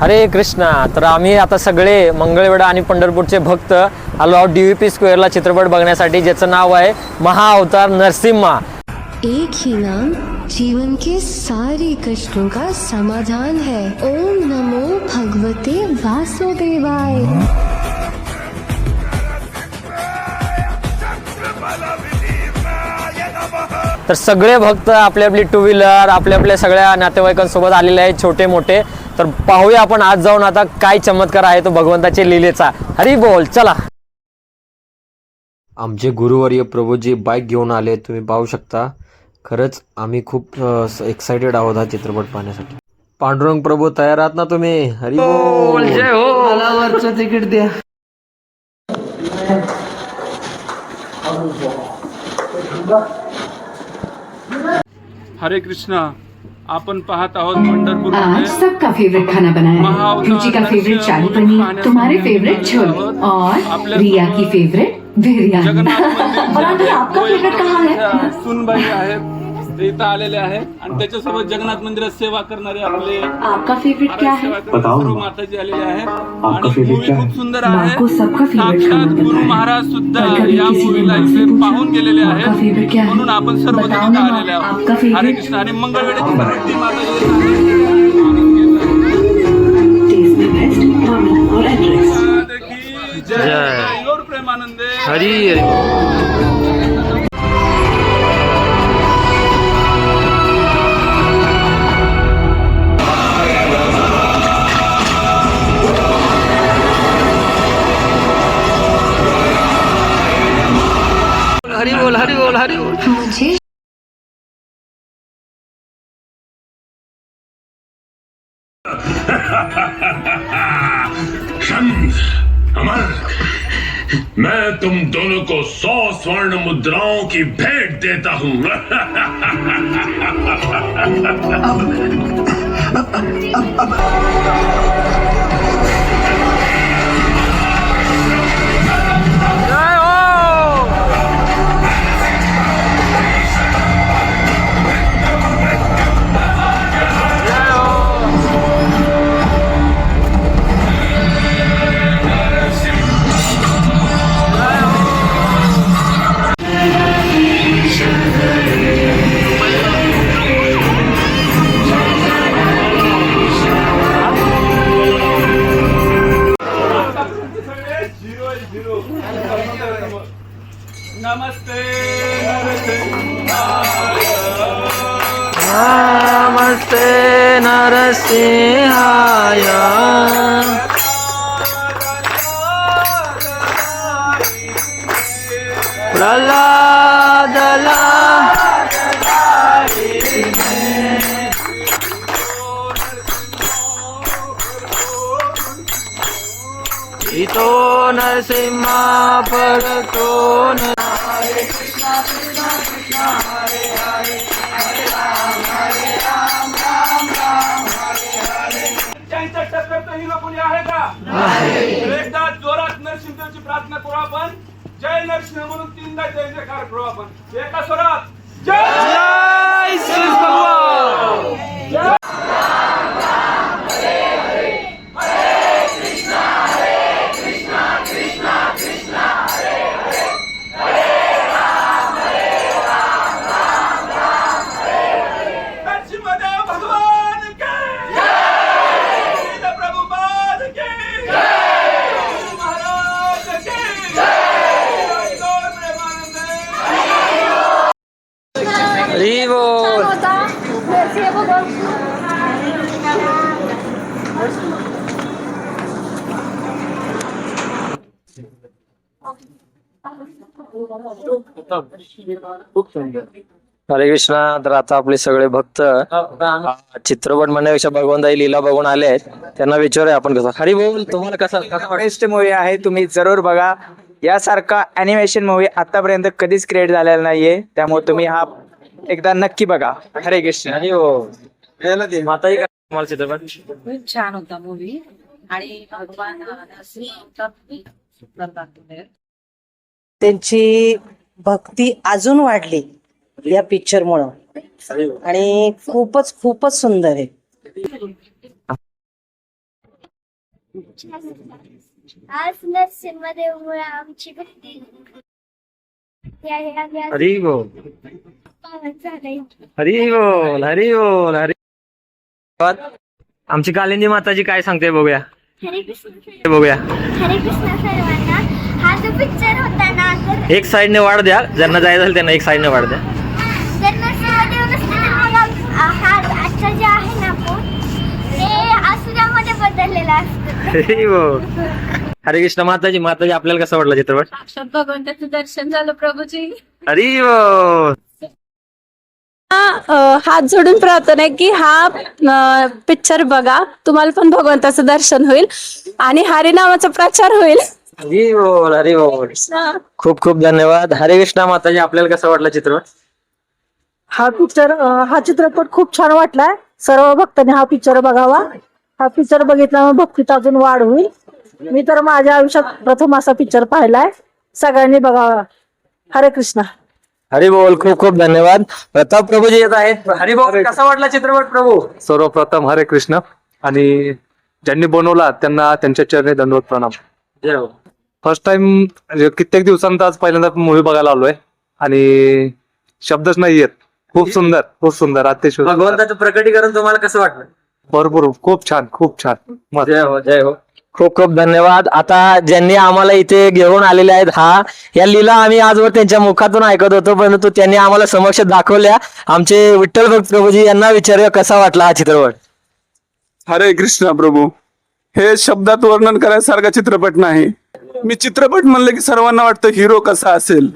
हरे कृष्णा. तर आम्ही आता सगळे मंगळवेढा आणि पंढरपूरचे भक्त आलो आहोत डी व्ही पी स्क्वेअरला चित्रपट बघण्यासाठी ज्याचं नाव आहे महाअवतार नरसिम्हा. एक ही नाम जीवन के सारे कष्टों का समाधान है। ओम नमो भगवते वासुदेवाय। तर सगळे भक्त आपली आपली टू व्हीलर आपल्या आपल्या सगळ्या नातेवाईकांसोबत आलेले आहेत छोटे मोठे तर पाहूया आपण आज जाऊन आता काय चमत्कार आहे तो भगवंताच्या लीलेचा. हरी बोल चला. आमचे गुरुवर्य प्रभूजी बाईक घेऊन आले तुम्ही पाहू शकता. खरंच आम्ही खूप एक्साइटेड आहोत हा चित्रपट पाहण्यासाठी. पांडुरंग प्रभू तयार आहात ना तुम्ही? हरी बोल. जय हो. तिकीट द्या. हरे कृष्णा. आपण पाहत आहोत पंढरपूर आज सबका फेवरेट खाना बनाया है। रुचि का फेवरेट चाली शाही पनीर तुम्हारे फेवरेट छोले और रिया की फेवरेट बिरयानी और आपका फेवरेट कहाँ है? सुन भाई आहेत. ते इथं आलेले आहेत. आणि त्याच्यासोबत जगन्नाथ मंदिरात सेवा करणारे आपले आपका फेवरेट क्या है? माताजी आलेले आहेत. आणि favorite मूवी क्या है? खूप सुंदर माँ आहे. को सबका फेवरेट खाना साक्षात गुरु है महाराज सुद्धा कभी या किसी ने मूवीला माँ से इथे पूछा, पाहून गेलेले आपका आहेत. क्या है? म्हणून आपण सर्व बताओ ना आलेले आपका आहोत favorite? हरे कृष्ण आणि सगळी माताजी टेस्ट में बेस्ट मम्मी और एड्रेस जय. प्रेमानंदे. हरी हरी. हरी बोल हरी बोल हरी बोल अमर मैं तुम दोनों को सौ स्वर्ण मुद्राओं की भेंट देता हूं। नमस्ते नरसिंहाय प्रल्हादला इतो नरसिंहा पडतो न त्यांच्या ही कोणी आहे का? एकदा जोरात नरसिंहची प्रार्थना करू आपण. जय नरसिंह म्हणून तीनदा जय जयकार करू आपण. एका स्वरात जय! हरे कृष्णा तर आता आपले सगळे भक्त चित्रपट म्हणण्यापेक्षा भगवंताई लीला बघून आले आहेत. त्यांना विचारूया आपण कसं. हरी बोल तुम्हाला कसं कसं? बेस्ट मूवी आहे तुम्ही जरूर बघा. यासारखा अॅनिमेशन मूवी आतापर्यंत कधीच क्रिएट झालेला नाहीये. त्यामुळे तुम्ही हा एकदा नक्की बघा. हरे कृष्ण. हरी बोल. माताई का तुम्हाला चित्रपट? खूप छान होता मूवी आणि भगवान अवतार खूप सुंदर दाखवले त्यांची भक्ती अजून वाढली या पिक्चर मुळे. आणि खूपच खूपच सुंदर आहे. आज नरसिंहदेवमुळे आमची भक्ती. हरी बोल. पावन झालंय. हरी बोल हरी बोल हरी आमची कालिंदी माताजी काय सांगते बघूया. हरे कृष्ण. बघूया. हरे कृष्ण सर्वांना. हा जो पिक्चर होता ना एक साईडने वाढ द्या. ज्यांना जायचं असेल त्यांना एक साईडने वाढ द्या. हा हरी कृष्ण माताजी माताजी आपल्याला कसं वाटलं चित्रपट? भगवंताचं दर्शन झालं प्रभूजी. हरी बोल हात जोडून प्रार्थना आहे की हा पिक्चर बघा. तुम्हाला पण भगवंताचं दर्शन होईल. आणि हरी नावाचा प्रचार होईल. हरी बोल हरी बोल खूप खूप धन्यवाद. हरे कृष्ण माताजी आपल्याला कसं वाटलं चित्रपट हा पिक्चर हा चित्रपट खूप छान वाटलाय. सर्व भक्तांनी हा पिक्चर बघावा. हा पिक्चर बघितल्यामुळे भक्तीत अजून वाढ होईल. मी तर माझ्या आयुष्यात प्रथम असा पिक्चर पाहिलाय. सगळ्यांनी बघावा. हरे कृष्णा. हरी बोल खूप खूप धन्यवाद. प्रताप प्रभूजी येत आहेत हरी बोल कसा वाटला चित्रपट प्रभू? सर्वप्रथम हरे कृष्ण. आणि ज्यांनी बनवला त्यांना त्यांच्या चरणी दंडवत प्रणाम. जय हो. फर्स्ट टाइम कित्येक दिवसांत आज पहिल्यांदा मूवी बघायला आलोय. आणि शब्दच नाही येत खूप सुंदर खूप सुंदर अतिशय. भगवंताचं प्रकटीकरण तुम्हाला कसं वाटलं? भरपूर खूप छान खूप छान. मस्त. जय हो जय हो. खूप खूप धन्यवाद. आता ज्यांनी आम्हाला इथे घेऊन आलेले आहेत हा या लीला आम्ही आजवर त्यांच्या मुखातून ऐकत होतो परंतु त्यांनी आम्हाला समक्ष दाखवल्या. आमचे विठ्ठल भक्त प्रभूजी यांना विचारूया कसा वाटला हा चित्रपट? हरे कृष्ण प्रभू. हे शब्दात वर्णन करायसारखा चित्रपट नाही. मी चित्रपट म्हणलं की सर्वांना वाटतं हिरो कसा असेल.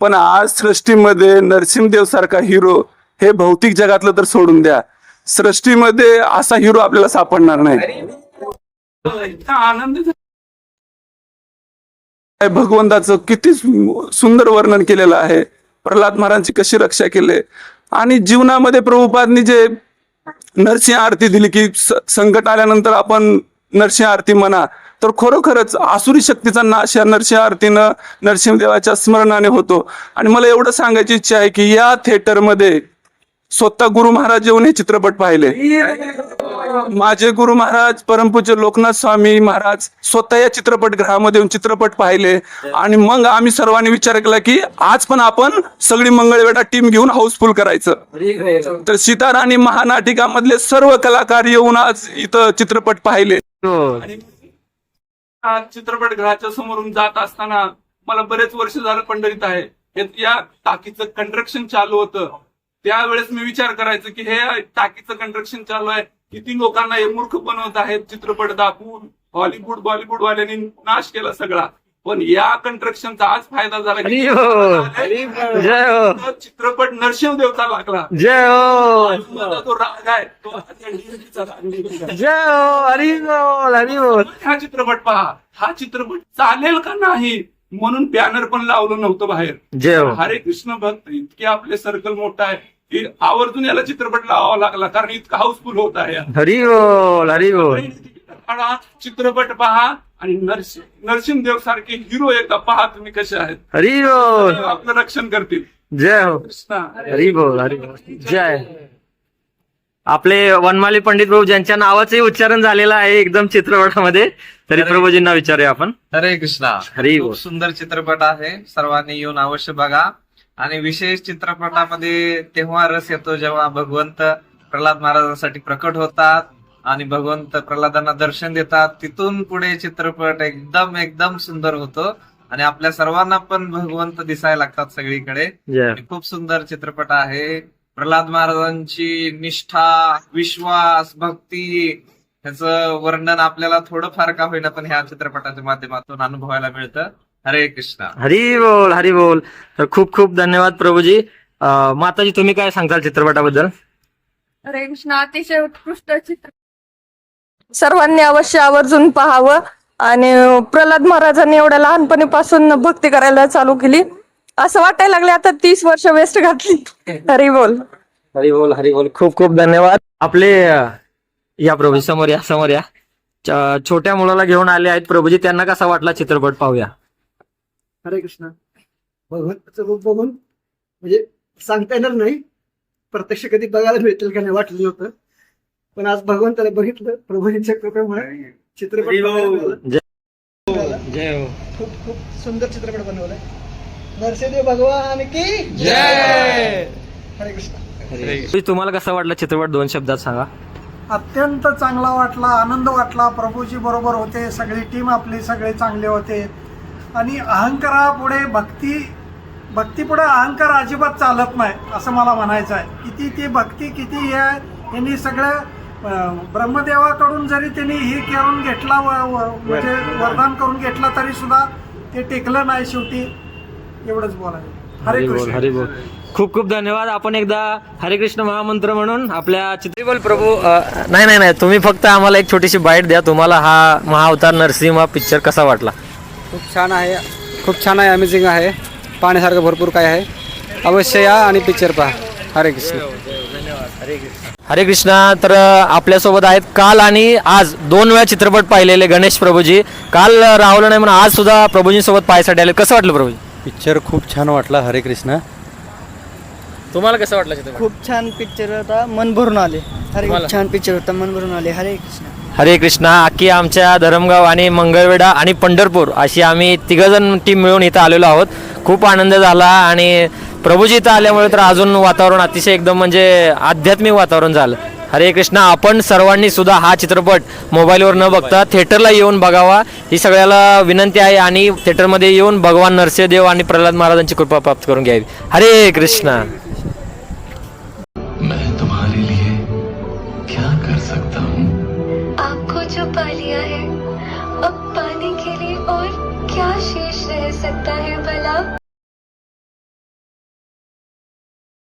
पण आज सृष्टीमध्ये नरसिंहदेव सारखा हिरो हे भौतिक जगातलं तर सोडून द्या. सृष्टीमध्ये असा हिरो आपल्याला सापडणार नाही. आनंद भगवंताचं किती सुंदर वर्णन केलेलं आहे. प्रल्हाद महाराजांची कशी रक्षा केली. आणि जीवनामध्ये प्रभुपादनी जे नरसिंह आरती दिली की संकट आल्यानंतर आपण नरसिंह आरती म्हणा तर खरोखरच आसुरी शक्तीचा नाश या नरसिंह आरतीनं नरसिंहदेवाच्या स्मरणाने होतो. आणि मला एवढं सांगायची इच्छा आहे की या थिएटरमध्ये स्वतः गुरु महाराज येऊन हे चित्रपट पाहिले. माझे गुरु महाराज परमपूज्य लोकनाथ स्वामी महाराज स्वतः या चित्रपटगृहामध्ये येऊन चित्रपट पाहिले. आणि मग आम्ही सर्वांनी विचार केला की आज पण आपण सगळी मंगळवेढा टीम घेऊन हाऊसफुल करायचं. तर सिताराणी महानाटिकामधले सर्व कलाकार येऊन आज इथं चित्रपट पाहिले. चित्रपटगृहाच्या समोरून जात असताना मला बरेच वर्ष झालं पंढरीत आहे. या टाकीचं कंस्ट्रक्शन चालू होतं. त्यावेळेस मी विचार करायचो की हे टाकीचं कंस्ट्रक्शन चालू आहे. किती लोकांना हे मूर्ख बनवत आहेत चित्रपट दाखवून. हॉलिवूड बॉलिवूड वाल्यांनी नाश केला सगळा. पण या कंस्ट्रक्शनचा आज फायदा झाला हो. जय हो. चित्रपट नरसिंहदेवचा लागला. जय हो. राग आहे तो हो हा चित्रपट पहा. हा चित्रपट चालेल का नाही? म्हणून बॅनर पण लावलं नव्हतं बाहेर. जय हो. हरे कृष्ण भक्त इतके आपले सर्कल मोठं आहे. की आवर्जून याला चित्रपट लावावा लागला कारण इतका हाऊसफुल होत आहे. हरी बोल हरी बोल. काढा, चित्रपट पहा. आणि नरसिंह नरसिंहदेव सारखे हिरो एकदा पहा तुम्ही कसे आहेत. हरी बोल. आपलं रक्षण करतील. जय हो. कृष्णा. हरी बोल हरी बोल. जय. आपले वनमाली पंडित प्रभू ज्यांच्या नावाचंही उच्चारण झालेलं आहे एकदम चित्रपटामध्ये तरी प्रभूजींना विचारूया आपण. हरे कृष्णा. हरी खूप सुंदर चित्रपट आहे सर्वांनी येऊन अवश्य बघा. आणि विशेष चित्रपटामध्ये तेव्हा रस येतो जेव्हा भगवंत प्रल्हाद महाराजांसाठी प्रकट होतात आणि भगवंत प्रल्हादांना दर्शन देतात. तिथून पुढे चित्रपट एकदम एकदम सुंदर होतो. आणि आपल्या सर्वांना पण भगवंत दिसायला लागतात सगळीकडे. खूप सुंदर चित्रपट आहे. प्रल्हाद महाराजांची निष्ठा विश्वास भक्ती ह्याचं वर्णन आपल्याला थोडंफार का होईना पण ह्या चित्रपटाच्या माध्यमातून अनुभवायला मिळतं. हरे कृष्णा. हरी बोल हरी बोल. तर खूप खूप धन्यवाद प्रभूजी. अं, माताजी तुम्ही काय सांगताल चित्रपटाबद्दल? हरे कृष्ण अतिशय उत्कृष्ट चित्र सर्वांनी अवश्य आवर्जून पाहावं. आणि प्रल्हाद महाराजांनी एवढ्या लहानपणीपासून भक्ती करायला चालू केली. असं वाटायला लागले आता तीस वर्ष वेस्ट घातली. हरी बोल. हरी बोल हरी बोल. खूप खूप धन्यवाद. आपले या प्रभू समोर या समोर या. च- छोट्या मुलाला घेऊन आले आहेत प्रभूजी. त्यांना कसा वाटला चित्रपट पाहूया? हरे कृष्ण. भगवंताचं रूप बघून म्हणजे सांगता येणार नाही. प्रत्यक्ष कधी बघायला मिळतील का नाही वाटलं नव्हतं. पण आज भगवंताला बघितलं प्रभूजींच्या कृपेमुळे चित्रपट जय. हो खूप खूप सुंदर चित्रपट बनवलाय. नरसिंहदेव भगवान की जय! हरे कृष्ण. तुम्हाला कसा वाटला चित्रपट? दोन शब्दात सांगा. अत्यंत चांगला वाटला आनंद वाटला. प्रभूजी बरोबर होते. सगळी टीम आपली सगळे चांगले होते. आणि अहंकारापुढे भक्ती भक्तीपुढे अहंकार अजिबात चालत नाही असं मला म्हणायचं आहे. किती ती भक्ती किती हे आहे यांनी सगळं ब्रह्मदेवाकडून जरी त्यांनी हे करून घेतला म्हणजे वरदान करून घेतला तरी सुद्धा ते टेकलं नाही शेवटी. एवढंच बोलायचं. हरे हरी बोल कृष्ण. हरी बोल. खूप खूप धन्यवाद. आपण एकदा हरे कृष्ण महामंत्र म्हणून आपल्या चित्रिबल प्रभू अ, नाही नाही नाही. तुम्ही फक्त आम्हाला एक छोटीशी बाईट द्या. तुम्हाला हा महाअवतार नरसिंह हा पिक्चर कसा वाटला? खूप छान आहे. खूप छान आहे. अमेझिंग आहे. पाहण्यासारखं भरपूर काय आहे. अवश्य या आणि पिक्चर पहा. हरे कृष्ण. हरे कृष्णा. तर अ, आपल्यासोबत आहेत काल आणि आज. दोन वेळा चित्रपट पाहिलेले गणेश प्रभूजी. काल अ, राहुल नाही म्हणून आज सुद्धा प्रभूजींसोबत पाहायसाठी आले. कसं वाटलं प्रभूजी? पिक्चर खूप छान वाटला हरे कृष्ण. तुम्हाला कसं वाटलं चित्रपट? खूप छान पिक्चर होता मन भरून आले. हरे तुम्हाला? छान पिक्चर होता मन भरून आले. हरे कृष्ण. हरे कृष्णा अख्खी आमच्या धरमगाव आणि मंगळवेढा आणि पंढरपूर अशी आम्ही तिघजण टीम मिळून इथं आलेलो आहोत. खूप आनंद झाला आणि प्रभूजी इथं आल्यामुळे तर अजून वातावरण अतिशय एकदम म्हणजे आध्यात्मिक वातावरण झालं. हरे कृष्णा आपण सर्वांनी सुद्धा हा चित्रपट मोबाईलवर न बघता थिएटरला येऊन बघावा. ही सगळ्याला विनंती आहे आणि थिएटरमध्ये येऊन भगवान नरसिंहदेव आणि प्रल्हाद महाराजांची कृपा प्राप्त करून घ्यावी. हरे कृष्णा.